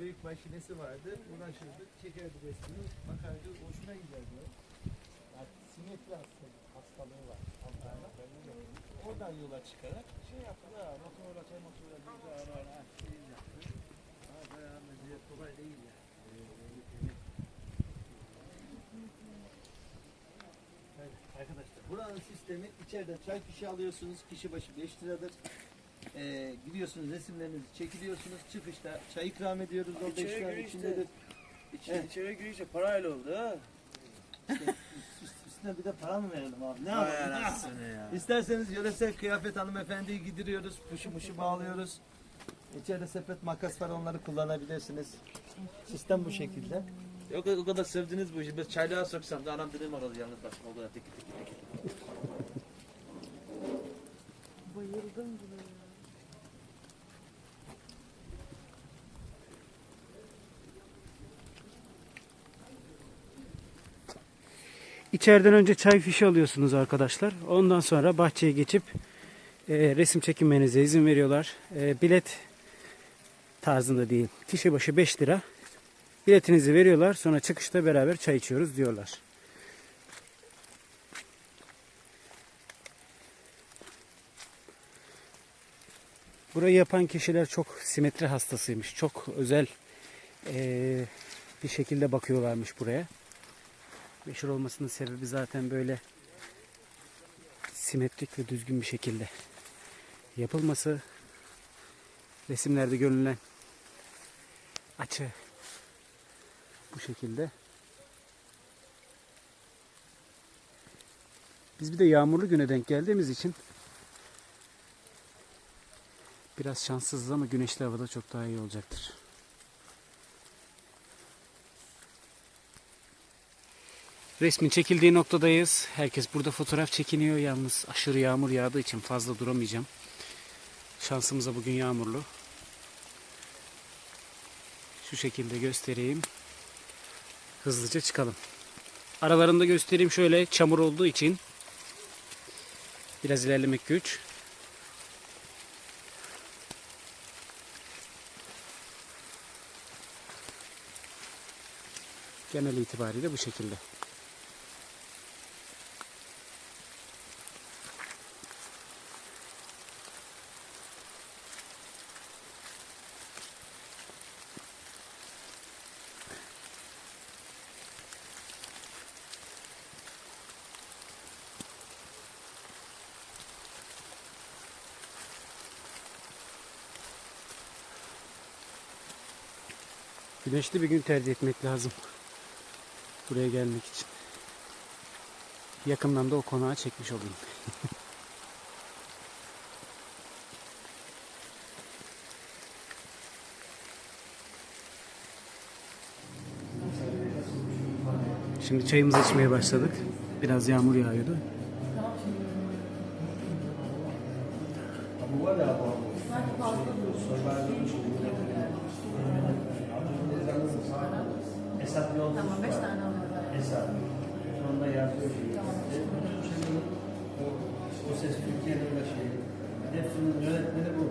büyük makinesi vardı. Uğraşırdık, çekerdik resmini, bakardı, hoşuna giderdi. Yani simetri hastalığı, hastalığı var. Allah'ına. Oradan yola çıkarak şey yaptılar. Motorla, çay motorla, bir ara ara şey yaptı. Ama bayağı meziyet kolay değil yani. Evet, arkadaşlar buranın sistemi içeriden çay fişi alıyorsunuz. Kişi başı 5 liradır. Ee, gidiyorsunuz resimlerinizi çekiliyorsunuz. Çıkışta çay ikram ediyoruz. O 5 İçeri liranın girişte- içindedir. İçeri, Evet. içeri girince parayla oldu ha. Üst- Üstüne bir de para mı verelim abi? Ne Vay yapalım? anasını ya. İsterseniz yöresel kıyafet hanımefendiyi gidiriyoruz. Puşu muşu bağlıyoruz. İçeride sepet makas var onları kullanabilirsiniz. Sistem bu şekilde. Yok o kadar sevdiniz bu işi. Ben çaylığa soksam da anam dedim bakalım yalnız başıma o kadar teki teki teki. Bayıldım buna ya. İçeriden önce çay fişi alıyorsunuz arkadaşlar. Ondan sonra bahçeye geçip e, resim çekinmenize izin veriyorlar. E, bilet tarzında değil. Kişi başı 5 lira. Biletinizi veriyorlar. Sonra çıkışta beraber çay içiyoruz diyorlar. Burayı yapan kişiler çok simetri hastasıymış. Çok özel e, bir şekilde bakıyorlarmış buraya. Meşhur olmasının sebebi zaten böyle simetrik ve düzgün bir şekilde yapılması. Resimlerde görülen açı bu şekilde. Biz bir de yağmurlu güne denk geldiğimiz için biraz şanssızız ama güneşli havada çok daha iyi olacaktır. Resmin çekildiği noktadayız. Herkes burada fotoğraf çekiniyor. Yalnız aşırı yağmur yağdığı için fazla duramayacağım. Şansımıza bugün yağmurlu. Şu şekilde göstereyim. Hızlıca çıkalım. Aralarında göstereyim şöyle çamur olduğu için biraz ilerlemek güç. Genel itibariyle bu şekilde. Güneşli bir gün tercih etmek lazım. Buraya gelmek için. Yakından da o konağı çekmiş olayım. Şimdi çayımızı içmeye başladık. Biraz yağmur yağıyordu. Hesap yol. Tamam, beş tane alıyorlar. Hesap. Sonunda yazıyor şey. Tamam. O, o ses Türkiye'nin başı. Hepsinin yönetmeni bu.